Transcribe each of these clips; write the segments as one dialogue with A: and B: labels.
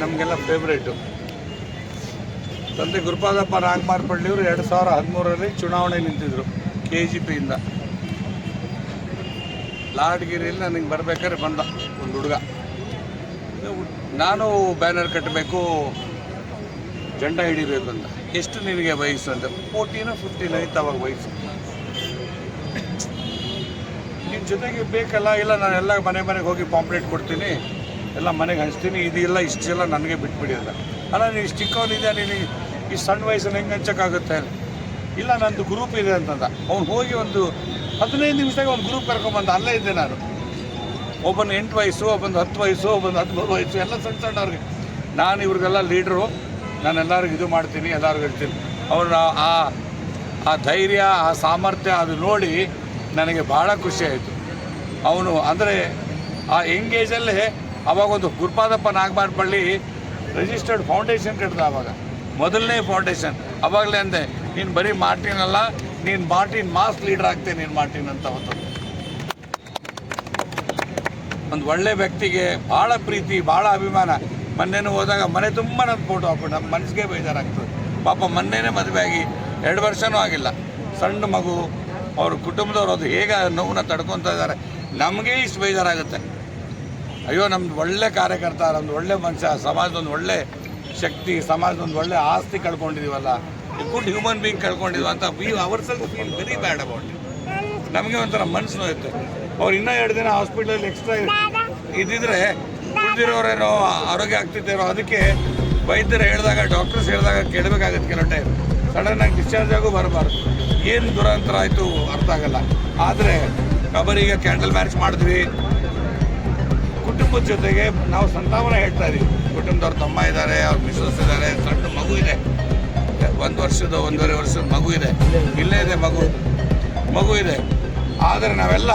A: ನಮಗೆಲ್ಲ ಫೇವ್ರೇಟು ತಂದೆ ಗುರುಪಾದಪ್ಪ ನಾಗಮಾರ್ಪಳ್ಳಿಯವರು ಎರಡು ಸಾವಿರ ಹದಿಮೂರರಲ್ಲಿ ಚುನಾವಣೆ ನಿಂತಿದ್ರು ಕೆ ಜಿ ಪಿಯಿಂದ ಲಾಡ್ಗಿರಿಯಲ್ಲಿ ನನಗೆ ಬರ್ಬೇಕಾದ್ರೆ ಬಂದ ಒಂದು ಹುಡುಗ. ನಾನು ಬ್ಯಾನರ್ ಕಟ್ಟಬೇಕು ಜಂಡ ಹಿಡಿಬೇಕು ಅಂತ. ಎಷ್ಟು ನಿನಗೆ ವಯಸ್ಸು ಅಂತ? ಫೋರ್ಟೀನು ಫಿಫ್ಟೀನ್ ಐತೆ ಅವಾಗ ವಯಸ್ಸು. ನಿನ್ನ ಜೊತೆಗೆ ಬೇಕಲ್ಲ, ಇಲ್ಲ, ನಾನು ಎಲ್ಲ ಮನೆ ಮನೆಗೆ ಹೋಗಿ ಪಾಂಪ್ಲೇಟ್ ಕೊಡ್ತೀನಿ, ಎಲ್ಲ ಮನೆಗೆ ಹಂಚ್ತೀನಿ ಇದೆಲ್ಲ ಇಷ್ಟೆಲ್ಲ ನನಗೆ ಬಿಟ್ಬಿಡಿ ಅಂತ. ಅಲ್ಲ, ನೀನು ಚಿಕ್ಕವನಿದೆ ನೀನು ಈ ಸಣ್ಣ ವಯಸ್ಸಲ್ಲಿ ಹೆಂಗೆ ಹಂಚಕ್ಕಾಗುತ್ತೆ? ಇಲ್ಲ, ನಂದು ಗ್ರೂಪ್ ಇದೆ ಅಂತಂದ. ಅವ್ನು ಹೋಗಿ ಒಂದು ಹದಿನೈದು ನಿಮಿಷದಾಗ ಒಂದು ಗ್ರೂಪ್ ಕರ್ಕೊಂಬಂದ, ಅಲ್ಲೇ ಇದ್ದೆ ನಾನು. ಒಬ್ಬನ ಎಂಟು ವಯಸ್ಸು ಒಬ್ಬಂದು ಹತ್ತು ವಯಸ್ಸು ಒಬ್ಬಂದು ಹದಿಮೂರು ವಯಸ್ಸು, ಎಲ್ಲ ಸಣ್ಣ ಸಣ್ಣವ್ರಿಗೆ ನಾನು ಇವ್ರಿಗೆಲ್ಲ ಲೀಡ್ರು ನಾನು ಎಲ್ಲರಿಗೂ ಇದು ಮಾಡ್ತೀನಿ, ಎಲ್ಲರಿಗೂ ಹೇಳ್ತೀನಿ. ಅವ್ರ ಆ ಆ ಧೈರ್ಯ, ಆ ಸಾಮರ್ಥ್ಯ ಅದು ನೋಡಿ ನನಗೆ ಭಾಳ ಆಯಿತು ಅವನು ಅಂದರೆ ಆ ಎಂಗೇಜಲ್ಲೇ ಅವಾಗ ಒಂದು ಗುರುಪಾದಪ್ಪ ನಾಗಮಾರ್ಪಳ್ಳಿ ರಿಜಿಸ್ಟರ್ಡ್ ಫೌಂಡೇಶನ್ ಕಟ್ಟಿದ ಅವಾಗ. ಮೊದಲನೇ ಫೌಂಡೇಶನ್ ಅವಾಗಲೇ ಅಂದೆ, ನೀನು ಬರೀ ಮಾರ್ಟಿನ್ ಅಲ್ಲ, ನೀನು ಮಾರ್ಟಿನ್ ಮಾಸ್ ಲೀಡರ್ ಆಗ್ತೇನೆ ನೀನು ಮಾರ್ಟಿನ್ ಅಂತ ಅವತ್ತು. ಒಂದು ಒಳ್ಳೆ ವ್ಯಕ್ತಿಗೆ ಭಾಳ ಪ್ರೀತಿ ಭಾಳ ಅಭಿಮಾನ. ಮೊನ್ನೆನೂ ಹೋದಾಗ ಮನೆ ತುಂಬ ನನ್ನ ಫೋಟೋ ಹಾಕೊಂಡು ನಮ್ಮ ಮನಸ್ಸಿಗೆ ಬೇಜಾರಾಗ್ತದೆ. ಪಾಪ ಮೊನ್ನೆನೇ ಮದುವೆ ಆಗಿ ಎರಡು ವರ್ಷವೂ ಆಗಿಲ್ಲ. ಸಣ್ಣ ಮಗು ಅವ್ರ ಕುಟುಂಬದವ್ರು ಅದು ಹೇಗೆ ನೋವನ್ನ ತಡ್ಕೊತಾ ಇದ್ದಾರೆ, ನಮಗೆ ಇಷ್ಟು ಬೇಜಾರಾಗುತ್ತೆ. ಅಯ್ಯೋ, ನಮ್ದು ಒಳ್ಳೆ ಕಾರ್ಯಕರ್ತ, ನಮ್ದು ಒಳ್ಳೆ ಮನುಷ್ಯ, ಸಮಾಜದೊಂದು ಒಳ್ಳೆ ಶಕ್ತಿ, ಸಮಾಜದೊಂದು ಒಳ್ಳೆ ಆಸ್ತಿ ಕಳ್ಕೊಂಡಿದೀವಲ್ಲ ಗುಡ್ ಹ್ಯೂಮನ್ ಬೀಯಿಂಗ್ ಕಳ್ಕೊಂಡಿದ್ವಿ ಅಂತ ವಿ ಅವರ್ ಫೀಲ್ ವೆರಿ ಬ್ಯಾಡ್ ಅಬೌಟ್ ನಮಗೆ ಒಂಥರ ಮನಸ್ಸು ನೋಯುತ್ತೆ. ಅವ್ರು ಇನ್ನೂ ಎರಡು ದಿನ ಹಾಸ್ಪಿಟಲ್ ಎಕ್ಸ್ಟ್ರಾ ಇದ್ದಿದ್ರೆ ಉಳಿದಿರೋರೇನೋ ಆರೋಗ್ಯ ಆಗ್ತಿದ್ದೇನೋ ಅದಕ್ಕೆ ವೈದ್ಯರು ಹೇಳಿದಾಗ ಡಾಕ್ಟರ್ಸ್ ಹೇಳಿದಾಗ ಕೇಳಬೇಕಾಗತ್ತೆ ಕೆಲವು ಟೈಮ್ ಸಡನ್ನಾಗಿ ಡಿಸ್ಚಾರ್ಜ್ ಆಗೋ ಬರಬಾರ್ದು. ಏನು ದುರಂತರ ಆಯಿತು ಅರ್ಥ ಆಗಲ್ಲ. ಆದರೆ ಕಬರಿಗೆ ಕ್ಯಾಂಡಲ್ ಮ್ಯಾರೇಜ್ ಮಾಡಿದ್ವಿ. ಕುಟುಂಬದ ಜೊತೆಗೆ ನಾವು ಸಂತಾಪನ ಹೇಳ್ತಾ ಇದ್ದೀವಿ ಕುಟುಂಬದವ್ರ ತಮ್ಮ ಇದ್ದಾರೆ, ಅವ್ರ ಮಿಸಸ್ ಇದ್ದಾರೆ, ಸಣ್ಣ ಮಗು ಇದೆ. ಒಂದು ವರ್ಷದ ಒಂದೂವರೆ ವರ್ಷದ ಮಗು ಇದೆ. ಇಲ್ಲೇ ಇದೆ ಮಗು. ಮಗು ಇದೆ. ಆದರೆ ನಾವೆಲ್ಲ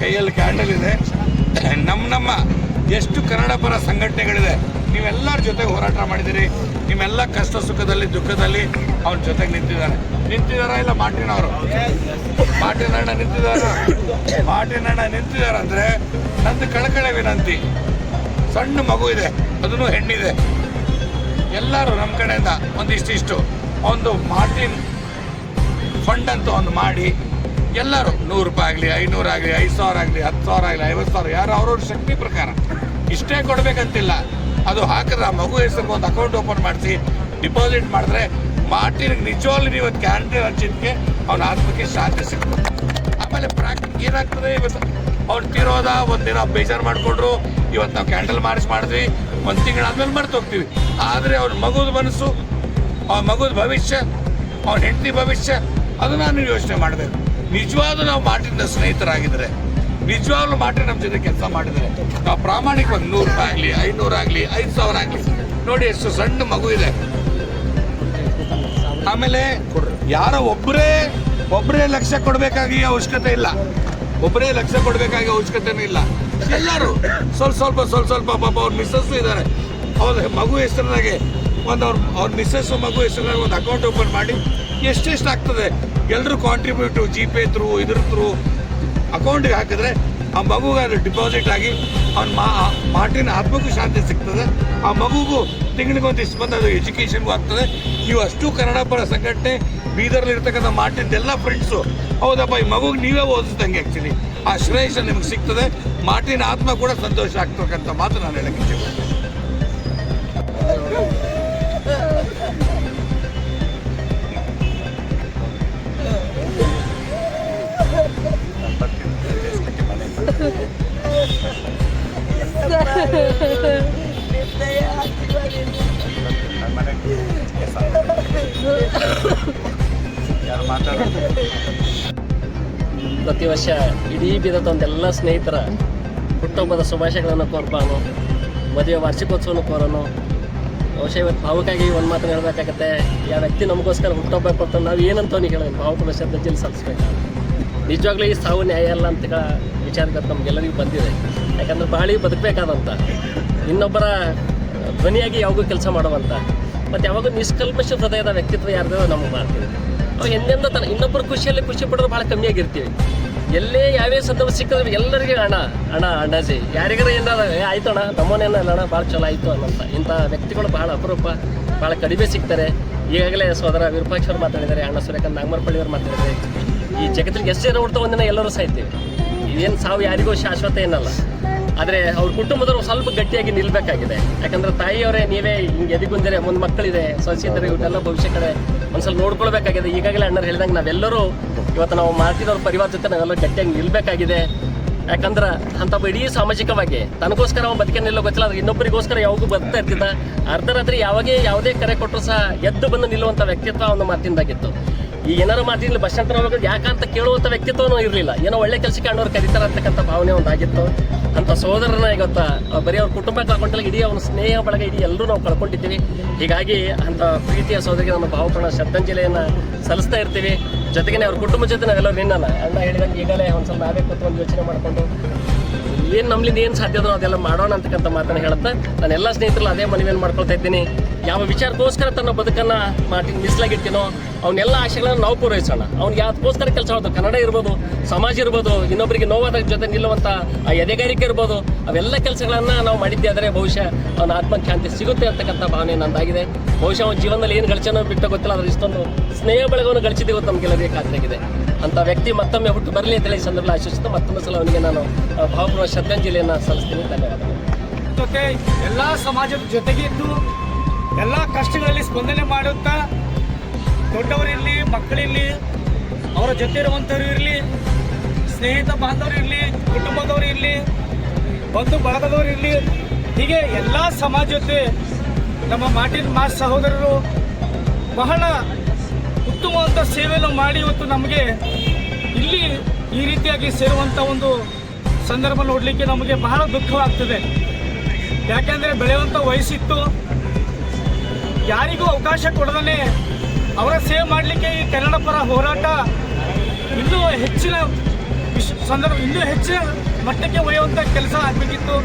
A: ಕೈಯಲ್ಲಿ ಕ್ಯಾಂಡಲ್ ಇದೆ. ನಮ್ಮ ನಮ್ಮ ಎಷ್ಟು ಕನ್ನಡ ಪರ ಸಂಘಟನೆಗಳಿದೆ, ನೀವೆಲ್ಲರ ಜೊತೆ ಹೋರಾಟ ಮಾಡಿದ್ದೀರಿ ನಿಮ್ಮೆಲ್ಲ ಕಷ್ಟ ಸುಖದಲ್ಲಿ, ದುಃಖದಲ್ಲಿ ಅವ್ರ ಜೊತೆಗೆ ನಿಂತಿದ್ದಾರೆ. ನಿಂತಿದಾರ ಇಲ್ಲ ಮಾರ್ಟಿನ್ ಅವರು ಮಾರ್ಟಿನ್ ಅಣ್ಣ ನಿಂತಿದಾರ? ಮಾರ್ಟಿನ್ ಅಣ್ಣ ನಿಂತಿದ್ದಾರೆ ಅಂದರೆ ನಂದು ಕಳಕಳೆ ವಿನಂತಿ. ಸಣ್ಣ ಮಗು ಇದೆ, ಅದನ್ನು ಹೆಣ್ಣಿದೆ. ಎಲ್ಲರೂ ನಮ್ಮ ಕಡೆಯಿಂದ ಒಂದಿಷ್ಟಿಷ್ಟು ಒಂದು ಮಾರ್ಟಿನ್ ಫಂಡ್ ಅಂತ ಒಂದು ಮಾಡಿ, ಎಲ್ಲರೂ ನೂರು ರೂಪಾಯಿ ಆಗಲಿ, ಐನೂರು ಆಗಲಿ, ಐದು ಸಾವಿರ ಆಗಲಿ, ಹತ್ತು ಸಾವಿರ ಆಗಲಿ, ಐವತ್ತು ಸಾವಿರ, ಯಾರು ಅವ್ರವ್ರ ಶಕ್ತಿ ಪ್ರಕಾರ ಇಷ್ಟೇ ಕೊಡಬೇಕಂತಿಲ್ಲ. ಅದು ಹಾಕಿದ್ರೆ ಆ ಮಗು ಹೆಸರಿಗೆ ಒಂದು ಅಕೌಂಟ್ ಓಪನ್ ಮಾಡಿಸಿ ಡಿಪಾಸಿಟ್ ಮಾಡಿದ್ರೆ ಮಾರ್ಟಿನ್ ನಿಜವಾಗ್ಲೂ ನೀವು ಕ್ಯಾಂಡಲ್ ಹಚ್ಚಿದ್ದಕ್ಕೆ ಅವ್ನ ಆತ್ಮಕ್ಕೆ ಶಾಂತಿ ಸಿಗ್ತದೆ. ಆಮೇಲೆ ಪ್ರಾಕ್ಟಿಕ್ ಏನಾಗ್ತದೆ ಇವತ್ತು? ಅವ್ನು ತಿರೋದ ಒಂದಿನ ಬೇಜಾರು ಮಾಡಿಕೊಂಡ್ರು, ಇವತ್ತು ನಾವು ಕ್ಯಾಂಡಲ್ ಮಾರ್ಚ್ ಮಾಡಿದ್ವಿ, ಒಂದು ತಿಂಗಳಾದ್ಮೇಲೆ ಮರ್ತು ಹೋಗ್ತೀವಿ. ಆದರೆ ಅವ್ರ ಮಗುದ ಮನಸ್ಸು, ಆ ಮಗುದ ಭವಿಷ್ಯ, ಅವನ ಹೆಂಡತಿ ಭವಿಷ್ಯ, ಅದನ್ನ ನೀವು ಯೋಚನೆ ಮಾಡಬೇಕು. ನಿಜವಾದ ನಾವು ಮಾರ್ಟಿನ ಸ್ನೇಹಿತರಾಗಿದ್ರೆ ನಿಜವಾಗ್ಲೂ ಮಾತ್ರ ನಮ್ಮ ಜೊತೆ ಕೆಲಸ ಮಾಡಿದ್ರೆ ನಾವು ಪ್ರಾಮಾಣಿಕವಾಗಿ ನೂರು ರೂಪಾಯಿ ಆಗಲಿ, ಐನೂರು ಆಗಲಿ, ಐದು ಸಾವಿರ ಆಗಲಿ. ನೋಡಿ ಎಷ್ಟು ಸಣ್ಣ ಮಗು ಇದೆ. ಆಮೇಲೆ ಯಾರೋ ಒಬ್ಬರೇ ಒಬ್ಬರೇ ಲಕ್ಷ ಕೊಡಬೇಕಾಗಿ ಅವಶ್ಯಕತೆ ಇಲ್ಲ. ಒಬ್ಬರೇ ಲಕ್ಷ ಕೊಡಬೇಕಾಗಿ ಅವಶ್ಯಕತೆನೂ ಇಲ್ಲ. ಎಲ್ಲರೂ ಸ್ವಲ್ಪ ಸ್ವಲ್ಪ ಸ್ವಲ್ಪ ಸ್ವಲ್ಪ ಪಾಪ ಅವ್ರ ಮಿಸ್ಸಸ್ ಇದ್ದಾರೆ ಅವ್ರ ಮಗು ಹೆಸರಿನಾಗೆ ಒಂದು ಅವ್ರ ಅವ್ರ ಮಿಸ್ಸಸ್ ಮಗು ಹೆಸರಿನಾಗ ಒಂದು ಅಕೌಂಟ್ ಓಪನ್ ಮಾಡಿ ಎಷ್ಟೆಷ್ಟು ಆಗ್ತದೆ. ಎಲ್ಲರೂ ಕಾಂಟ್ರಿಬ್ಯೂಟು ಜಿ ಪೇ ಥ್ರೂ ಇದ್ರ ಥ್ರೂ ಅಕೌಂಟಿಗೆ ಹಾಕಿದ್ರೆ ಆ ಮಗುಗೆ ಅದು ಡಿಪಾಸಿಟ್ ಆಗಿ ಅವ್ನ ಮಾ ಮಾಟಿನ ಆತ್ಮಕ್ಕೂ ಶಾಂತಿ ಸಿಗ್ತದೆ. ಆ ಮಗುಗೂ ತಿಂಗಳಿಗೆ ಒಂದಿಷ್ಟು ಬಂದು ಅದು ಎಜುಕೇಷನ್ಗೂ ಆಗ್ತದೆ. ನೀವು ಅಷ್ಟು ಕನ್ನಡ ಪರ ಸಂಘಟನೆ ಬೀದರ್ಲಿ ಇರ್ತಕ್ಕಂಥ ಮಾರ್ಟಿನ್ ಎಲ್ಲ ಫ್ರೆಂಡ್ಸು ಹೌದಪ್ಪ, ಈ ಮಗುಗೆ ನೀವೇ ಓದಿಸ್ದಂಗೆ ಆ್ಯಕ್ಚುಲಿ ಆ ಶ್ರೇಯಸ್ ನಿಮ್ಗೆ ಸಿಗ್ತದೆ. ಮಾಟಿನ ಆತ್ಮ ಕೂಡ ಸಂತೋಷ ಆಗ್ತಕ್ಕಂಥ ಮಾತು ನಾನು ಹೇಳಕ್ಕೆ ಇಚ್ಛೆ
B: ಪ್ರತಿ ವರ್ಷ ಇಡೀ ಬಿದ್ದಂಥ ಒಂದೆಲ್ಲ ಸ್ನೇಹಿತರ ಹುಟ್ಟುಹಬ್ಬದ ಶುಭಾಶಯಗಳನ್ನು ಕೋರ್ಬಾನು, ಮದುವೆ ವಾರ್ಷಿಕೋತ್ಸವನ ಕೋರೋನು. ಬಹುಶಃ ಇವತ್ತು ಭಾವುಕಾಗಿ ಒಂದು ಮಾತನ್ನು ಹೇಳಬೇಕಾಗತ್ತೆ. ಯಾವ ವ್ಯಕ್ತಿ ನಮಗೋಸ್ಕರ ಹುಟ್ಟುಹಬ್ಬ ಕೊಡ್ತಾನೆ ನಾವು ಏನಂತ ಅವ್ನಿಗೆ ಹೇಳೋದು. ಭಾವುಕ ಶ್ರದ್ಧೆಯಲ್ಲಿ ಸಲ್ಲಿಸ್ಬೇಕು ನಿಜವಾಗ್ಲೂ ಈ ಸಾವು ನ್ಯಾಯ ಅಲ್ಲ ಅಂತ ವಿಚಾರಗಳು ನಮಗೆಲ್ಲರಿಗೂ ಬಂದಿದೆ. ಯಾಕಂದ್ರೆ ಬಾಳಿ ಬದುಕಬೇಕಾದಂಥ ಇನ್ನೊಬ್ಬರ ಧ್ವನಿಯಾಗಿ ಯಾವಾಗೂ ಕೆಲಸ ಮಾಡುವಂಥ ಮತ್ತು ಯಾವಾಗೂ ನಿಷ್ಕಲ್ಮಶ ಹೃದಯದ ವ್ಯಕ್ತಿತ್ವ ಯಾರ್ದೋ ನಮಗೆ ಮಾಡ್ತೀವಿ. ಅವ್ ಎಂದೆಂದ ತನ ಇನ್ನೊಬ್ಬರ ಖುಷಿಯಲ್ಲಿ ಖುಷಿ ಪಡೋದು ಭಾಳ ಕಮ್ಮಿಯಾಗಿರ್ತೀವಿ ಎಲ್ಲೇ ಯಾವ್ಯಾವ ಸಂದರ್ಭ ಸಿಕ್ಕಿದ್ರೆ ಎಲ್ಲರಿಗೂ ಅಣ್ಣ ಅಣ್ಣ, ಅಣ್ಣಾಜಿ. ಯಾರಿಗಾರ ಏನಾರ ಆಯ್ತು ಅಣ್ಣ ನಮ್ಮನೇನ ಅಣ್ಣ ಭಾಳ ಚಲೋ ಆಯಿತು ಅನ್ನೋಂಥ. ಇಂಥ ವ್ಯಕ್ತಿಗಳು ಭಾಳ ಅಪರೂಪ ಭಾಳ ಕಡಿಮೆ ಸಿಗ್ತಾರೆ. ಈಗಾಗಲೇ ಸೋದರ ವಿರೂಪಾಕ್ಷ ಅವ್ರು ಮಾತಾಡಿದ್ದಾರೆ, ಅಣ್ಣ ಸೂರ್ಯಕಾಂತ್ ನಾಗಮರಪಳ್ಳಿಯವರು ಮಾತಾಡಿದ್ದಾರೆ. ಈ ಜಗತ್ತಿಗೆ ಎಷ್ಟು ಜನ ಹುಡ್ತಾ ಒಂದಿನ ಎಲ್ಲರೂ ಸಾಯ್ತೀವಿ. ಇದೇನು ಸಾವು ಯಾರಿಗೂ ಶಾಶ್ವತ ಏನಲ್ಲ. ಆದರೆ ಅವ್ರ ಕುಟುಂಬದವರು ಸ್ವಲ್ಪ ಗಟ್ಟಿಯಾಗಿ ನಿಲ್ಲಬೇಕಾಗಿದೆ ಯಾಕಂದ್ರೆ ತಾಯಿಯವರೇ ನೀವೇ ಹಿಂಗೆ ಎದಿಗುಂದಿರೆ, ಮುಂದೆ ಮಕ್ಕಳಿದೆ, ಸೊಸೆಯಿದ್ದಾರೆ ಇವನ್ನೆಲ್ಲ ಭವಿಷ್ಯ ಕಡೆ ಒಂದ್ಸಲ ನೋಡ್ಕೊಳ್ಬೇಕಾಗಿದೆ. ಈಗಾಗಲೇ ಅಣ್ಣರು ಹೇಳಿದಂಗೆ ನಾವೆಲ್ಲರೂ ಇವತ್ತು ನಾವು ಮಾಡ್ತಿದ್ದವ್ರ ಪರಿವಾರ ಜೊತೆ ನಾವೆಲ್ಲ ಗಟ್ಟಿಯಾಗಿ ನಿಲ್ಲಬೇಕಾಗಿದೆ ಯಾಕಂದ್ರೆ ಅಂತ ಇಡೀ ಸಾಮಾಜಿಕವಾಗಿ ತನಗೋಸ್ಕರ ಅವ್ನು ಬದುಕೇನಿಲ್ಲ ಗೊತ್ತಿಲ್ಲ, ಆದ್ರೆ ಇನ್ನೊಬ್ಬರಿಗೋಸ್ಕರ ಯಾವಾಗೂ ಬರ್ತಾ ಇರ್ತಿದ್ದ. ಅರ್ಧ ರಾತ್ರಿ ಯಾವಾಗೇ ಯಾವುದೇ ಕರೆ ಕೊಟ್ಟರು ಸಹ ಎದ್ದು ಬಂದು ನಿಲ್ಲುವಂಥ ವ್ಯಕ್ತಿತ್ವ ಅವನ ಮಾತಿಂದಾಗಿತ್ತು. ಈ ಏನಾರ ಮಾತಿರ್ಲಿ ಬಸ್ ಸ್ಟ್ಯಾಂಡ್ ಹೋಗ್ಬೇಕು ಯಾಕಂತ ಕೇಳುವಂಥ ವ್ಯಕ್ತಿತ್ವನೂ ಇರಲಿಲ್ಲ. ಏನೋ ಒಳ್ಳೆ ಕೆಲಸಕ್ಕೆ ಅಣ್ಣವ್ರು ಕರೀತಾರ ಅಂತಕ್ಕಂಥ ಭಾವನೆ ಒಂದಾಗಿತ್ತು. ಅಂತ ಸಹೋದರನ ಅಹ್ ಬರೀ ಅವ್ರ ಕುಟುಂಬ ಕಳ್ಕೊಂಡಿಲ್ಲ, ಇಡೀ ಅವನ ಸ್ನೇಹ ಬಳಗ ಇಡೀ ಎಲ್ಲರೂ ನಾವು ಕಳ್ಕೊಂಡಿದ್ದೀವಿ. ಹೀಗಾಗಿ ಅಂತ ಪ್ರೀತಿಯ ಸೋದರಿಗೆ ನಮ್ಮ ಭಾವಪೂರ್ಣ ಶ್ರದ್ಧಾಂಜಲಿಯನ್ನು ಸಲ್ಲಿಸ್ತಾ ಇರ್ತೀವಿ. ಜೊತೆಗೆ ಅವ್ರ ಕುಟುಂಬ ಜೊತೆ ನಾವೆಲ್ಲರೂ ನಿನ್ನಲ್ಲ ಅಣ್ಣ ಹೇಳಿದಂಗೆ ಈಗಲೇ ಒಂದು ಸ್ವಲ್ಪ ನಾವೇ ಒಂದು ಯೋಚನೆ ಮಾಡಿಕೊಂಡು, ಏನು ನಮ್ಮಲ್ಲಿ ಏನು ಸಾಧ್ಯ ಅದೋ ಅದೆಲ್ಲ ಮಾಡೋಣ ಅಂತಕ್ಕಂಥ ಮಾತನ್ನು ಹೇಳುತ್ತೆ ನಾನು ಎಲ್ಲ ಸ್ನೇಹಿತರಲ್ಲಿ ಅದೇ ಮನವಿಯನ್ನು ಮಾಡ್ಕೊಳ್ತಾ ಇದ್ದೀನಿ. ಯಾವ ವಿಚಾರಕ್ಕೋಸ್ಕರ ತನ್ನ ಬದುಕನ್ನು ಮಾಡಿ ಮೀಸಲಾಗಿರ್ತೀನೋ ಅವನ್ನೆಲ್ಲ ಆಶೆಗಳನ್ನು ನಾವು ಪೂರೈಸೋಣ. ಅವ್ನಿಗೆ ಯಾವ್ದಕ್ಕೋಸ್ಕರ ಕೆಲಸ ಮಾಡೋದು ಕನ್ನಡ ಇರ್ಬೋದು, ಸಮಾಜ ಇರ್ಬೋದು ಇನ್ನೊಬ್ಬರಿಗೆ ನೋವಾದ ಜೊತೆ ನಿಲ್ಲುವಂಥ ಆ ಎದೆಗಾರಿಕೆ ಇರ್ಬೋದು, ಅವೆಲ್ಲ ಕೆಲಸಗಳನ್ನು ನಾವು ಮಾಡಿದ್ದೆ ಆದರೆ ಬಹುಶಃ ಅವನ ಆತ್ಮಶಾಂತಿ ಶಾಂತಿ ಸಿಗುತ್ತೆ ಅಂತಕ್ಕಂಥ ಭಾವನೆ ನಂದಾಗಿದೆ. ಬಹುಶಃ ಅವನ ಜೀವನದಲ್ಲಿ ಏನು ಗಳಿಸೋನೋ ಬಿಟ್ಟು ಗೊತ್ತಿಲ್ಲ ಅದ್ರ ಇಷ್ಟೊಂದು ಸ್ನೇಹ ಬೆಳಗವನ್ನು ಗಳಿಸಿದ್ದೀವಿ ನಮಗೆಲ್ಲರಿಗೆ ಖಾತ್ರಿಯಾಗಿದೆ ಅಂತ ವ್ಯಕ್ತಿ ಮತ್ತೊಮ್ಮೆ ಹುಟ್ಟು ಬರಲಿ ಅಂತೇಳಿ ಹೇಳಿ ಸಂದರ್ಭದಲ್ಲಿ ಆಶಿಸುತ್ತಾ ಮತ್ತೊಂದು ಸಲ ಅವನಿಗೆ ನಾನು ಭಾವಪೂರ್ವ ಶ್ರದ್ಧಾಂಜಲಿಯನ್ನು ಸಲ್ಲಿಸ್ತೀನಿ. ಧನ್ಯವಾದಗಳು.
C: ಜೊತೆ ಎಲ್ಲ ಸಮಾಜದ ಜೊತೆಗಿದ್ದು ಎಲ್ಲ ಕಷ್ಟಗಳಲ್ಲಿ ಸ್ಪಂದನೆ ಮಾಡುತ್ತಾ ದೊಡ್ಡವರಿರಲಿ, ಮಕ್ಕಳಿರಲಿ, ಅವರ ಜೊತೆ ಇರುವಂಥವ್ರು ಇರಲಿ, ಸ್ನೇಹಿತ ಬಾಂಧವರು ಇರಲಿ, ಕುಟುಂಬದವರು ಇರಲಿ, ಬಂಧು ಬಳಗದವರು ಇರಲಿ, ಹೀಗೆ ಎಲ್ಲ ಸಮಾಜ ಜೊತೆ ನಮ್ಮ ಮಾಟಿನ ಮಾಸ್ ಸಹೋದರರು ಬಹಳ ಉತ್ತಮವಾದ ಸೇವೆಯನ್ನು ಮಾಡಿ ಇವತ್ತು ನಮಗೆ ಇಲ್ಲಿ ಈ ರೀತಿಯಾಗಿ ಸೇರುವಂಥ ಒಂದು ಸಂದರ್ಭ ನೋಡಲಿಕ್ಕೆ ನಮಗೆ ಬಹಳ ದುಃಖವಾಗ್ತದೆ. ಯಾಕೆಂದರೆ ಬೆಳೆಯುವಂಥ ವಯಸ್ಸಿತ್ತು. ಯಾರಿಗೂ ಅವಕಾಶ ಕೊಡದೇ ಅವರ ಸೇವೆ ಮಾಡಲಿಕ್ಕೆ ಈ ಕನ್ನಡ ಪರ ಹೋರಾಟ ಇನ್ನೂ ಹೆಚ್ಚಿನ ವಿಶ್ ಸಂದರ್ಭ ಇನ್ನೂ ಹೆಚ್ಚಿನ ಮಟ್ಟಕ್ಕೆ ಒಯ್ಯುವಂಥ ಕೆಲಸ ಆಗಬೇಕಿತ್ತು.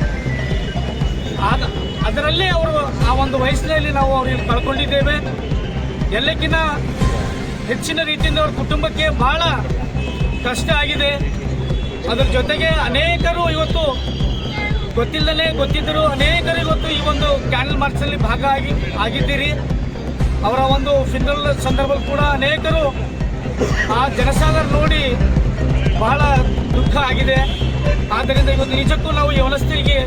C: ಆದ ಅದರಲ್ಲೇ ಅವರು ಆ ಒಂದು ವಯಸ್ಸಿನಲ್ಲಿ ನಾವು ಅವ್ರಿಗೆ ಕಳ್ಕೊಂಡಿದ್ದೇವೆ. ಎಲ್ಲಕ್ಕಿಂತ ಹೆಚ್ಚಿನ ರೀತಿಯಿಂದ ಅವ್ರ ಕುಟುಂಬಕ್ಕೆ ಬಹಳ ಕಷ್ಟ ಆಗಿದೆ. ಅದರ ಜೊತೆಗೆ ಅನೇಕರು ಇವತ್ತು ಗೊತ್ತಿಲ್ಲದೇ ಗೊತ್ತಿದ್ದರು ಅನೇಕರಿಗೆ ಗೊತ್ತು ಈ ಒಂದು ಕ್ಯಾನಲ್ ಮಾರ್ಚಲ್ಲಿ ಭಾಗ ಆಗಿ ಆಗಿದ್ದೀರಿ. ಅವರ ಒಂದು ಫಿನಲ್ ಸಂದರ್ಭದಲ್ಲಿ ಕೂಡ ಅನೇಕರು ಆ ಜನಸಾಗರ ನೋಡಿ ಬಹಳ ದುಃಖ ಆಗಿದೆ. ಆದ್ದರಿಂದ ಇವತ್ತು ನಿಜಕ್ಕೂ ನಾವು ಯವನಸ್ಥರಿಗೆ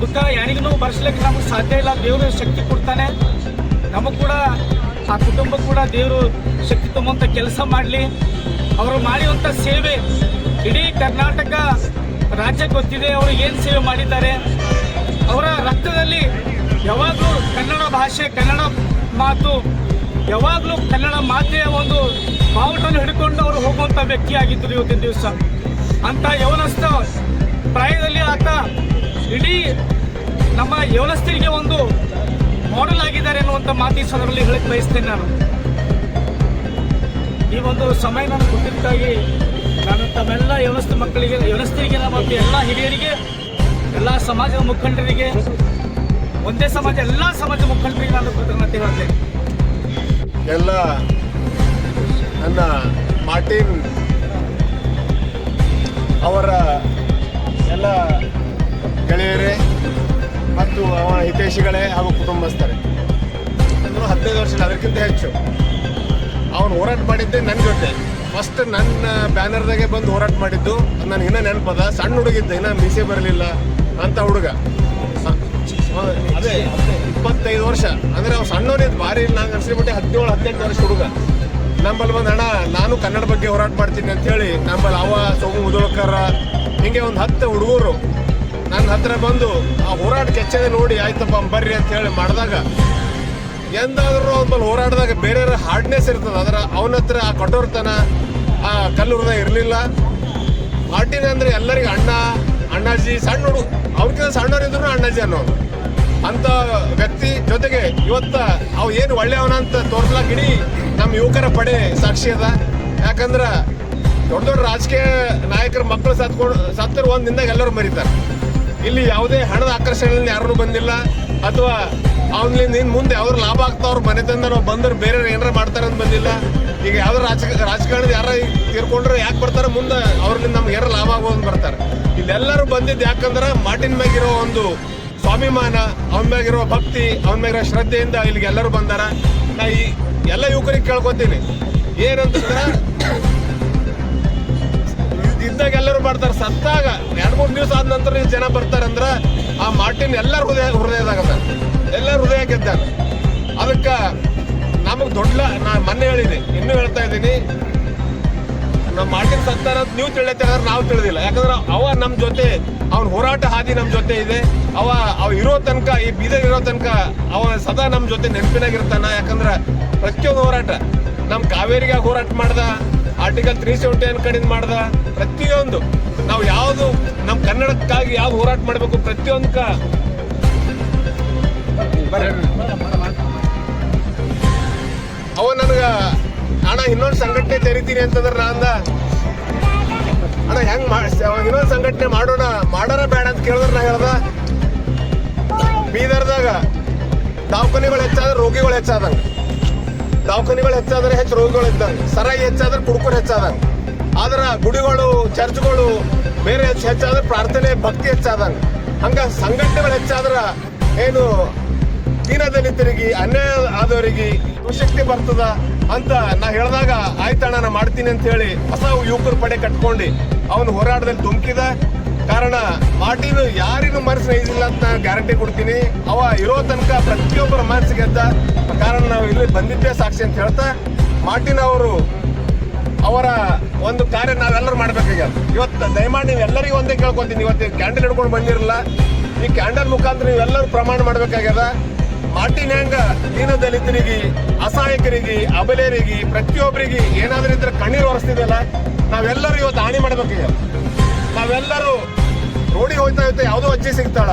C: ದುಃಖ ಯಾರಿಗೂ ಬರ್ಸ್ಲಿಕ್ಕೆ ನಮಗೆ ಸಾಧ್ಯ ಇಲ್ಲ. ದೇವರು ಶಕ್ತಿ ಕೊಡ್ತಾನೆ. ನಮಗೆ ಕೂಡ, ಆ ಕುಟುಂಬ ಕೂಡ ದೇವರು ಶಕ್ತಿ ತುಂಬುವಂಥ ಕೆಲಸ ಮಾಡಲಿ. ಅವರು ಮಾಡಿರುವಂಥ ಸೇವೆ ಇಡೀ ಕರ್ನಾಟಕ ರಾಜ್ಯ ಗೊತ್ತಿದೆ, ಅವರು ಏನು ಸೇವೆ ಮಾಡಿದ್ದಾರೆ. ಅವರ ರಕ್ತದಲ್ಲಿ ಯಾವಾಗಲೂ ಕನ್ನಡ ಭಾಷೆ, ಕನ್ನಡ ಮಾತು, ಯಾವಾಗಲೂ ಕನ್ನಡ ಮಾತೆಯ ಒಂದು ಬಾವುಟವನ್ನು ಹಿಡ್ಕೊಂಡು ಅವರು ಹೋಗುವಂಥ ವ್ಯಕ್ತಿ ಆಗಿದ್ದರು ಇವತ್ತಿನ ದಿವಸ. ಅಂತ ಯವನಸ್ಥ ಪ್ರಾಯದಲ್ಲಿ ಆತ ಇಡೀ ನಮ್ಮ ಯವನಸ್ಥರಿಗೆ ಒಂದು ಮಾಡಲ್ ಆಗಿದ್ದಾರೆ ಅನ್ನುವಂಥ ಮಾತು ಸಂದರ್ಭದಲ್ಲಿ ಹೇಳಕ್ ಬಯಸ್ತೇನೆ ನಾನು. ಈ ಒಂದು ಸಮಯ ನಾನು ಕೊಟ್ಟಿದ್ದಕ್ಕಾಗಿ ನಾನು ತಮ್ಮೆಲ್ಲ ಯವನಸ್ಥ ಮಕ್ಕಳಿಗೆ ಯವನಸ್ಥರಿಗೆ ಮತ್ತು ಎಲ್ಲ ಹಿರಿಯರಿಗೆ, ಎಲ್ಲ ಸಮಾಜದ ಮುಖಂಡರಿಗೆ, ಒಂದೇ ಸಮಾಜ, ಎಲ್ಲ ಸಮಾಜದ ಮುಖಂಡರಿಗೆ ನಾನು ಕೃತಜ್ಞತೆ ಹೇಳ್ತೇನೆ.
D: ಎಲ್ಲ ನನ್ನ ಮಾರ್ಟಿನ್ ಅವರ ಎಲ್ಲ ಗೆಳೆಯರೇ ಮತ್ತು ಅವ ಹಿತೈಷಿಗಳೇ ಹಾಗೂ ಕುಟುಂಬಸ್ಥರೇ. ಹದಿನೈದು ವರ್ಷ ಅದಕ್ಕಿಂತ ಹೆಚ್ಚು. ಅವನು ಹೋರಾಟ ಮಾಡಿದ್ದೆ ನನ್ನ ಜೊತೆ. ಫಸ್ಟ್ ನನ್ನ ಬ್ಯಾನರ್ದಾಗೆ ಬಂದು ಹೋರಾಟ ಮಾಡಿದ್ದು. ನಾನು ಇನ್ನೂ ನೆನಪದ, ಸಣ್ಣ ಹುಡುಗಿದ್ದ ಇನ್ನೂ ಮೀಸೆ ಬರಲಿಲ್ಲ ಅಂತ ಹುಡುಗ. ಅದೇ, ಇಪ್ಪತ್ತೈದು ವರ್ಷ. ಅಂದರೆ ಅವ್ನು ಸಣ್ಣವನಿದ್ದು ಭಾರಿ ನಂಗೆ ಅನ್ಸಿಬಿಟ್ಟೆ ಹದಿನೇಳು, ಹದಿನೆಂಟು ವರ್ಷ ಹುಡುಗ. ನಮ್ಮಲ್ಲಿ ಬಂದು, ಅಣ್ಣ, ನಾನು ಕನ್ನಡ ಬಗ್ಗೆ ಹೋರಾಟ ಮಾಡ್ತೀನಿ ಅಂತ ಹೇಳಿ, ನಂಬಲ್ಲಿ ಅವ, ಸೋಮು, ಮುದೋಳ್ಕರ, ಹಿಂಗೆ ಒಂದು ಹತ್ತು ಹುಡುಗರು ನನ್ನ ಹತ್ರ ಬಂದು ಆ ಹೋರಾಟ ಕೆಚ್ಚದೆ ನೋಡಿ, ಆಯ್ತಪ್ಪ, ಬರ್ರಿ ಅಂತ ಹೇಳಿ ಮಾಡಿದಾಗ ಎಂದಾದ್ರೂ ಅವ್ನ ಹೋರಾಡಿದಾಗ ಬೇರೆ ಹಾರ್ಡ್ನೆಸ್ ಇರ್ತದೆ. ಅದರ ಅವನ ಹತ್ರ ಆ ಕಠೋರತನ, ಆ ಕಲ್ಲು ಹೃದಯ ಇರಲಿಲ್ಲ. ಮಾರ್ಟಿನ್ ಅಂದರೆ ಎಲ್ಲರಿಗೂ ಅಣ್ಣ, ಅಣ್ಣಾಜಿ ಸಣ್ಣ ಹುಡುಗ ಅವ್ರಿಗಿಂತ ಸಣ್ಣವರಿದ್ರು ಅಣ್ಣಾಜಿ ಅನ್ನೋರು. ಅಂತ ವ್ಯಕ್ತಿ ಜೊತೆಗೆ ಇವತ್ತ ಅವ್ ಏನು ಒಳ್ಳೆಯವನ ಅಂತ ತೋರ್ಸ್ಲಾಕ್ ಇಡೀ ನಮ್ಮ ಯುವಕರ ಪಡೆ ಸಾಕ್ಷಿ ಅದ. ಯಾಕಂದ್ರೆ ದೊಡ್ಡ ದೊಡ್ಡ ರಾಜಕೀಯ ನಾಯಕರ ಮಕ್ಕಳು ಸತ್ಕೊಂಡು, ಸತ್ತರ ಒಂದ್ ಎಲ್ಲರೂ ಮರಿತಾರೆ. ಇಲ್ಲಿ ಯಾವುದೇ ಹಣದ ಆಕರ್ಷಣೆಯಿಂದ ಯಾರೂ ಬಂದಿಲ್ಲ. ಅಥವಾ ಅವ್ನಿಂದ ಇನ್ ಮುಂದೆ ಅವ್ರು ಲಾಭ ಆಗ್ತಾವ್ರ ಮನೆತಂದ ನಾವು ಬಂದ್ರೆ ಬೇರೆ ಏನಾರ ಮಾಡ್ತಾರೆ ಅಂತ ಬಂದಿಲ್ಲ. ಈಗ ಯಾವ್ದು ರಾಜ ರಾಜಕಾರಣದ ಯಾರ ತೀರ್ಕೊಂಡ್ರೆ ಯಾಕೆ ಬರ್ತಾರೆ ಮುಂದೆ ಅವ್ರಿಂದ ನಮ್ಗೆ ಏನಾರ ಲಾಭ ಆಗೋದು ಬರ್ತಾರೆ. ಇಲ್ಲೆಲ್ಲರೂ ಬಂದಿದ್ದು ಯಾಕಂದ್ರೆ ಮಾಟಿನ ಮ್ಯಾಗಿರೋ ಒಂದು ಸ್ವಾಭಿಮಾನ, ಅವನ ಮ್ಯಾಗಿರೋ ಭಕ್ತಿ, ಅವನ ಮ್ಯಾಗಿರೋ ಶ್ರದ್ಧೆಯಿಂದ ಇಲ್ಲಿಗೆ ಎಲ್ಲರೂ ಬಂದಾರ. ನಾ ಈ ಎಲ್ಲ ಯುವಕರಿಗೆ ಕೇಳ್ಕೊತೀನಿ. ಏನಂತಂದ್ರೆ ಇದ್ದಾಗ ಎಲ್ಲರೂ ಬರ್ತಾರೆ. ಸತ್ತಾಗ ಎರಡು ಮೂರು ದಿವಸ ಆದ ನಂತರ ಈ ಜನ ಅಂದ್ರೆ ಆ ಮಾರ್ಟಿನ್ ಎಲ್ಲರ ಹೃದಯ ಹೃದಯದಾಗ ಸರ್ ಎಲ್ಲರ ಹೃದಯ ಗೆದ್ದಾಗ ಅದಕ್ಕೆ ನಮಗೆ ದೊಡ್ಡ ನಾ ಮೊನ್ನೆ ಹೇಳಿದೆ ಇನ್ನೂ ಹೇಳ್ತಾ ಇದ್ದೀನಿ. ನಮ್ಮ ಮಾರ್ಟಿನ್ ಸತ್ತಾರ ನೀವು ನೀವು ಅಂದ್ರೆ ನಾವು ತಿಳಿದಿಲ್ಲ. ಯಾಕಂದ್ರೆ ಅವ ನಮ್ಮ ಜೊತೆ, ಅವನ ಹೋರಾಟ ಹಾದಿ ನಮ್ಮ ಜೊತೆ ಇದೆ. ಅವ ಅವ ಇರೋ ತನಕ, ಈ ಬೀದರ್ ಇರೋ ತನಕ ಅವ ಸದಾ ನಮ್ಮ ಜೊತೆ ನೆನಪಿನಾಗಿರ್ತಾನ. ಯಾಕಂದ್ರೆ ಪ್ರತಿಯೊಂದು ಹೋರಾಟ ನಮ್ಮ ಕಾವೇರಿಗೆ ಹೋರಾಟ ಮಾಡ್ದ. ಆರ್ಟಿಕಲ್ ತ್ರೀ ಸೆವೆಂಟಿ ಏನ್ ಕಡಿಂದ ಮಾಡ್ದ ಪ್ರತಿಯೊಂದು. ನಾವು ಯಾವುದು ನಮ್ಮ ಕನ್ನಡಕ್ಕಾಗಿ ಯಾವ ಹೋರಾಟ ಮಾಡಬೇಕು ಪ್ರತಿಯೊಂದಕ್ಕ ಅವ ನನಗ, ಅಣ್ಣ, ಇನ್ನೊಂದು ಸಂಘಟನೆ ತೆರಿತೀನಿ ಅಂತಂದ್ರೆ ಅಂದ, ಅಣ್ಣ, ಹೆಂಗ್ ಇನ್ನೊಂದು ಸಂಘಟನೆ ಮಾಡೋಣ, ಮಾಡೋರ ಬೇಡ ಅಂತ ಕೇಳಿದ್ರೆ ನಾ ಹೇಳ್ದ. ಬೀದರ್ದಾಗ ದವಾಖಾನೆಗಳು ಹೆಚ್ಚಾದ್ರೆ ರೋಗಿಗಳು ಹೆಚ್ಚಾದಂಗ. ದವಾಖಾನೆಗಳು ಹೆಚ್ಚಾದ್ರೆ ಹೆಚ್ಚು ರೋಗಿಗಳು ಇದ್ದಾರೆ. ಸರಾಯಿ ಹೆಚ್ಚಾದ್ರೆ ಕುಡುಕರು ಹೆಚ್ಚಾದಂಗೆ ಆದ್ರೆ ಗುಡಿಗಳು, ಚರ್ಚ್ಗಳು ಬೇರೆ ಹೆಚ್ಚು ಹೆಚ್ಚಾದ್ರೆ ಪ್ರಾರ್ಥನೆ ಭಕ್ತಿ ಹೆಚ್ಚಾದಂಗೆ ಹಂಗ ಸಂಘಟನೆಗಳು ಹೆಚ್ಚಾದ್ರೆ ಏನು ದೀನದಲಿತರಿಗೆ ಅನ್ಯಾಯ ಆದವರಿಗೆ ಶಕ್ತಿ ಬರ್ತದ ಅಂತ ನಾ ಹೇಳಿದಾಗ, ಆಯ್ತಣ್ಣ, ನಾ ಮಾಡ್ತೀನಿ ಅಂತ ಹೇಳಿ ಹೊಸ ಯುವಕರ ಪಡೆ ಕಟ್ಕೊಂಡು ಅವನು ಹೋರಾಟದಲ್ಲಿ ಧುಮುಕಿದ. ಕಾರಣ ಮಾರ್ಟಿನ್ ಯಾರಿಗೂ ಮನಸ್ಸು ನೈಸಿಲ್ಲ ಅಂತ ಗ್ಯಾರಂಟಿ ಕೊಡ್ತೀನಿ. ಅವ ಇರೋ ತನಕ ಪ್ರತಿಯೊಬ್ಬರ ಮನಸ್ಸು ಗೆದ್ದ ಕಾರಣ ನಾವು ಇಲ್ಲಿ ಬಂದಿದ್ದೇ ಸಾಕ್ಷಿ ಅಂತ ಹೇಳ್ತಾ ಮಾರ್ಟಿನ್ ಅವರು ಅವರ ಒಂದು ಕಾರ್ಯ ನಾವೆಲ್ಲರೂ ಮಾಡ್ಬೇಕಾಗ್ಯದ. ಇವತ್ತು ದಯಮಾಡಿ ನೀವು ಎಲ್ಲರಿಗೂ ಒಂದೇ ಕೇಳ್ಕೊತೀನಿ ಇವತ್ತು ಕ್ಯಾಂಡಲ್ ಹಿಡ್ಕೊಂಡು ಬಂದಿರಲ್ಲ, ಈ ಕ್ಯಾಂಡಲ್ ಮುಖಾಂತರ ನೀವೆಲ್ಲರೂ ಪ್ರಮಾಣ ಮಾಡ್ಬೇಕಾಗ್ಯದ. ಮಾರ್ಟಿನ್ ಹೆಂಗ ದೀನ ದಲಿತರಿಗೆ ಅಸಹಾಯಕರಿಗೆ ಅಬಲೆಯರಿಗೆ ಪ್ರತಿಯೊಬ್ಬರಿಗೆ ಏನಾದ್ರೂ ಇದ್ರೆ ಕಣ್ಣೀರು ಒರೆಸ್ತಿದೆಯಲ್ಲ, ನಾವೆಲ್ಲರೂ ಇವತ್ತು ಹಾನಿ ಮಾಡ್ಬೇಕಾಗ್ಯದ. ನಾವೆಲ್ಲರೂ ರೋಡಿಗೆ ಹೋಗ್ತಾ ಹೋಗ್ತಾ ಯಾವುದೋ ಅಜ್ಜಿ ಸಿಗ್ತಾಳ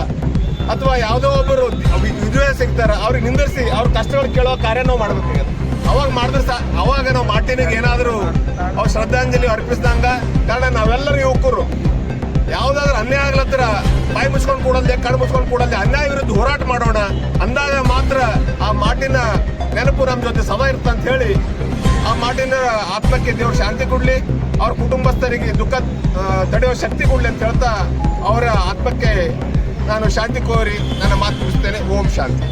D: ಅಥವಾ ಯಾವುದೋ ಒಬ್ಬರು ವಿ- ವಿಧವೆ ಸಿಗ್ತಾರ, ಅವ್ರಿಗೆ ನಿಂದಿರಿಸಿ, ಅವ್ರ ಕಷ್ಟಗಳು ಕೇಳೋ ಕಾರ್ಯ ನಾವು ಮಾಡ್ಬೇಕಾಗ್ಯದ ಅವಾಗ ಮಾಡಿದ್ರೆ ಸಾ ಅವಾಗ ನಾವು ಮಾರ್ಟಿನಿಗೆ ಏನಾದರೂ ಅವ್ರ ಶ್ರದ್ಧಾಂಜಲಿ ಅರ್ಪಿಸಿದಂಗ, ಕಾರಣ ನಾವೆಲ್ಲರೂ ಯುವಕರು. ಯಾವ್ದಾದ್ರು ಅನ್ಯಾಯ ಆಗ್ಲತ್ತರ ಬಾಯಿ ಮುಚ್ಕೊಂಡು ಕೂಡಲ್ದೆ, ಕಣ್ಣು ಮುಚ್ಕೊಂಡು ಕೂಡಲ್ದೆ ಅನ್ಯಾಯ ವಿರುದ್ಧ ಹೋರಾಟ ಮಾಡೋಣ ಅಂದಾಗ ಮಾತ್ರ ಆ ಮಾಟಿನ ನೆನಪು ನಮ್ಮ ಜೊತೆ ಸದಾ ಇರ್ತಂತ ಹೇಳಿ ಆ ಮಾಟಿನ ಆತ್ಮಕ್ಕೆ ದೇವ್ರ ಶಾಂತಿ ಕೊಡ್ಲಿ, ಅವ್ರ ಕುಟುಂಬಸ್ಥರಿಗೆ ದುಃಖ ತಡೆಯೋ ಶಕ್ತಿ ಕೊಡ್ಲಿ ಅಂತ ಹೇಳ್ತಾ ಅವರ ಆತ್ಮಕ್ಕೆ ನಾನು ಶಾಂತಿ ಕೋರಿ ನನ್ನ ಮಾತು ಮುಗಿಸ್ತೇನೆ. ಓಂ ಶಾಂತಿ.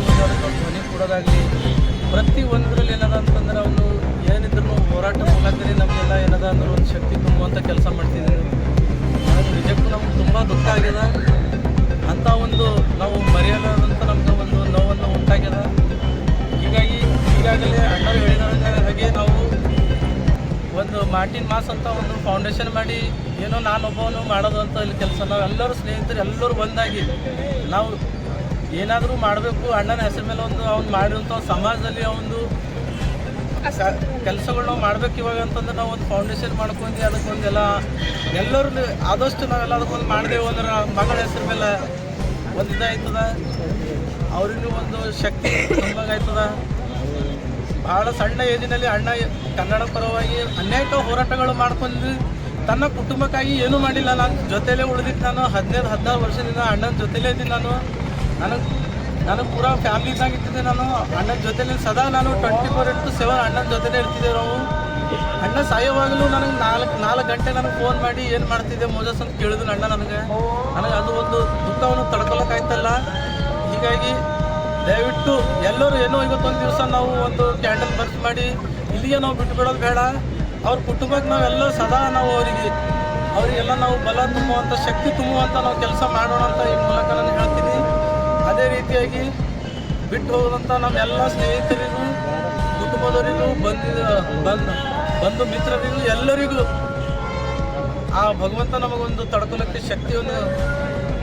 E: ಧ್ವನಿ ಕೊಡೋದಾಗಲಿ, ಪ್ರತಿ ಒಂದರಲ್ಲಿ ಏನದ ಅಂತಂದ್ರೆ ಅವನು ಏನಿದ್ರು ಹೋರಾಟ ಮುಖಾಂತರ ನಮಗೆಲ್ಲ ಏನದ ಅಂದ್ರೆ ಒಂದು ಶಕ್ತಿ ತುಂಬುವಂಥ ಕೆಲಸ ಮಾಡ್ತಿದ್ದೀವಿ ಅದು ನಿಜಕ್ಕೂ ನಮ್ಗೆ ತುಂಬ ದುಃಖ ಆಗಿದೆ. ಅಂತ ಒಂದು ನಾವು ಮರೆಯಲಾದಂಥ ನಮ್ಗೆ ಒಂದು ನೋವನ್ನು ಉಂಟಾಗ್ಯದ ಹೀಗಾಗಿ ಈಗಾಗಲೇ ಅಣ್ಣರು ಹೇಳಿದ ಹಾಗೆ ನಾವು ಒಂದು ಮಾರ್ಟಿನ್ ಮಾಸ್ ಅಂತ ಒಂದು ಫೌಂಡೇಶನ್ ಮಾಡಿ ಏನೋ ನಾನೊಬ್ಬವನು ಮಾಡೋದು ಅಂತ ಇಲ್ಲಿ ಕೆಲಸ. ನಾವು ಎಲ್ಲರೂ ಸ್ನೇಹಿತರು, ಎಲ್ಲರೂ ಒಂದಾಗಿ ನಾವು ಏನಾದರೂ ಮಾಡಬೇಕು, ಅಣ್ಣನ ಹೆಸರ ಮೇಲೆ ಒಂದು ಅವ್ನು ಮಾಡಿರುವಂಥ ಸಮಾಜದಲ್ಲಿ ಅವನು ಕೆಲಸಗಳು ನಾವು ಮಾಡ್ಬೇಕು ಇವಾಗ ಅಂತಂದ್ರೆ ನಾವು ಒಂದು ಫೌಂಡೇಶನ್ ಮಾಡ್ಕೊಂಡು ಅದಕ್ಕೆ ಒಂದೆಲ್ಲ ಎಲ್ಲರೂ ಆದಷ್ಟು ನಾವೆಲ್ಲ ಅದಕ್ಕೊಂದು ಮಾಡಿದೆವು ಅಂದ್ರೆ ಮಗಳ ಹೆಸರ ಮೇಲೆ ಒಂದು ಇದಾಯ್ತದ. ಅವ್ರಿಗೂ ಒಂದು ಶಕ್ತಿ ಆಯ್ತದ ಭಾಳ ಸಣ್ಣ ಏಜಿನಲ್ಲಿ ಅಣ್ಣ ಕನ್ನಡ ಪರವಾಗಿ ಅನೇಕ ಹೋರಾಟಗಳು ಮಾಡ್ಕೊಂಡು ತನ್ನ ಕುಟುಂಬಕ್ಕಾಗಿ ಏನೂ ಮಾಡಿಲ್ಲ. ನಾನು ಜೊತೆಲೇ ಉಳಿದಿದ್ದು ನಾನು ಹದಿನೈದು, ಹದಿನಾರು ವರ್ಷದಿಂದ ಅಣ್ಣನ ಜೊತೆಲೇ ಇದ್ದೀನಿ ನಾನು. ನನಗೆ ನನಗೆ ಪೂರಾ ಫ್ಯಾಮ್ಲಿದಾಗ ಇರ್ತಿದ್ದೆ ನಾನು. ಅಣ್ಣನ ಜೊತೆಲಿ ಸದಾ ನಾನು ಟ್ವೆಂಟಿ ಫೋರ್ ಇಂಟು ಸೆವೆನ್ ಅಣ್ಣನ ಜೊತೆಲೇ ಇರ್ತಿದ್ದೆ ನಾವು. ಅಣ್ಣ ಸಾಯೋವಾಗಲೂ ನನಗೆ ನಾಲ್ಕು ನಾಲ್ಕು ಗಂಟೆ ನನಗೆ ಫೋನ್ ಮಾಡಿ ಏನು ಮಾಡ್ತಿದ್ದೆ ಮೋಜಸ್ ಅಂತ ಕೇಳಿದ್ರು ಅಣ್ಣ ನನಗೆ. ನನಗೆ ಅದು ಒಂದು ದುಃಖವನ್ನು ತಡ್ಕೊಳಕ್ಕಾಯ್ತಲ್ಲ. ಹೀಗಾಗಿ ದಯವಿಟ್ಟು ಎಲ್ಲರೂ ಏನೋ ಇವತ್ತೊಂದು ದಿವಸ ನಾವು ಒಂದು ಕ್ಯಾಂಡಲ್ ಬರ್ಚ್ ಮಾಡಿ, ಇಲ್ಲಿಗೆ ನಾವು ಬಿಟ್ಟು ಬಿಡೋದು ಬೇಡ. ಅವ್ರ ಕುಟುಂಬಕ್ಕೆ ನಾವೆಲ್ಲ ಸದಾ ನಾವು ಅವರಿಗೆ, ಅವರಿಗೆಲ್ಲ ನಾವು ಬಲ ತುಂಬುವಂಥ ಶಕ್ತಿ ತುಂಬುವಂಥ ನಾವು ಕೆಲಸ ಮಾಡೋಣ ಅಂತ ಈ ಮೂಲಕ ನಾನು ಹೇಳ್ತೀನಿ. ಅದೇ ರೀತಿಯಾಗಿ ಬಿಟ್ಟು ಹೋದಂಥ ನಮ್ಮೆಲ್ಲ ಸ್ನೇಹಿತರಿಗೂ, ಕುಟುಂಬದವರಿಗೂ, ಬಂದಿದ, ಬಂದು ಬಂಧು ಮಿತ್ರರಿಗೂ, ಎಲ್ಲರಿಗೂ ಆ ಭಗವಂತ ನಮಗೊಂದು ತಡ್ಕೊಳಕ್ಕೆ ಶಕ್ತಿಯನ್ನು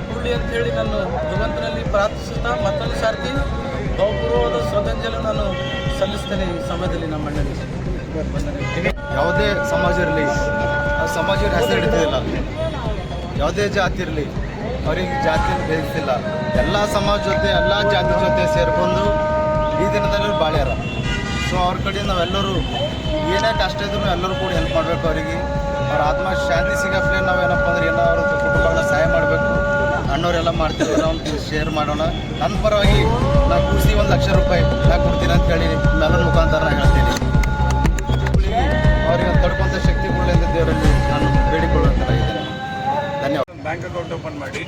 E: ಕೊಡಲಿ ಅಂತ ಹೇಳಿ ನಾನು ಭಗವಂತನಲ್ಲಿ ಪ್ರಾರ್ಥಿಸುತ್ತಾ ಮತ್ತೊಂದು ಸಾರ್ತಿ ಬಹುಪೂರ್ವವಾದ ಶ್ರದ್ಧಾಂಜಲಿ ನಾನು ಸಲ್ಲಿಸ್ತೇನೆ ಈ ಸಮಯದಲ್ಲಿ ನಮ್ಮ ಅಣ್ಣನಿಗೆ.
F: ಯಾವುದೇ ಸಮಾಜ ಇರಲಿ, ಆ ಸಮಾಜ ಹೆಸರು ಹಿಡಿತಿಲ್ಲ ಯಾವುದೇ ಜಾತಿ ಇರಲಿ ಅವರಿಗೆ ಜಾತಿ ಬೇಯಿಸ್ತಿಲ್ಲ ಎಲ್ಲ ಸಮಾಜ ಜೊತೆ, ಎಲ್ಲ ಜಾತಿ ಜೊತೆ ಸೇರಿಕೊಂಡು ಈ ದಿನದಲ್ಲಿ ಬಾಳ್ಯಾರ. ಸೊ ಅವ್ರ ಕಡೆ ನಾವೆಲ್ಲರೂ ಏನೇ ಕಷ್ಟ ಇದ್ರೂ ಎಲ್ಲರೂ ಕೂಡ ಹೆಲ್ಪ್ ಮಾಡಬೇಕು ಅವರಿಗೆ. ಅವ್ರ ಆತ್ಮ ಶಾಂತಿ ಸಿಗಪ್ಲೆ ನಾವು ಏನಪ್ಪ ಅಂದ್ರೆ ಏನೋ ಅವ್ರ ಕುಟುಂಬಗಳನ್ನ ಸಹಾಯ ಮಾಡಬೇಕು. ಅಣ್ಣವರೆಲ್ಲ ಮಾಡ್ತೀವಿ ನಾವು ಶೇರ್ ಮಾಡೋಣ. ನನ್ನ ಪರವಾಗಿ ನಾ ಕೂಸಿ ಒಂದು ಲಕ್ಷ ರೂಪಾಯಿ ನಾ ಕೊಡ್ತೀನಿ ಅಂತ ಹೇಳಿ ಮೆಲನ್ ಮುಖಾಂತರ ಹೇಳ್ತೀನಿ. ಅವರಿಗೆ ತಡ್ಕೊಂತ ಶಕ್ತಿ ಕೊಡಲಿ ಅಂತ ದೇವರಲ್ಲಿ ನಾನು
A: ಬ್ಯಾಂಕ್ ಅಕೌಂಟ್ ಓಪನ್ ಮಾಡಿ.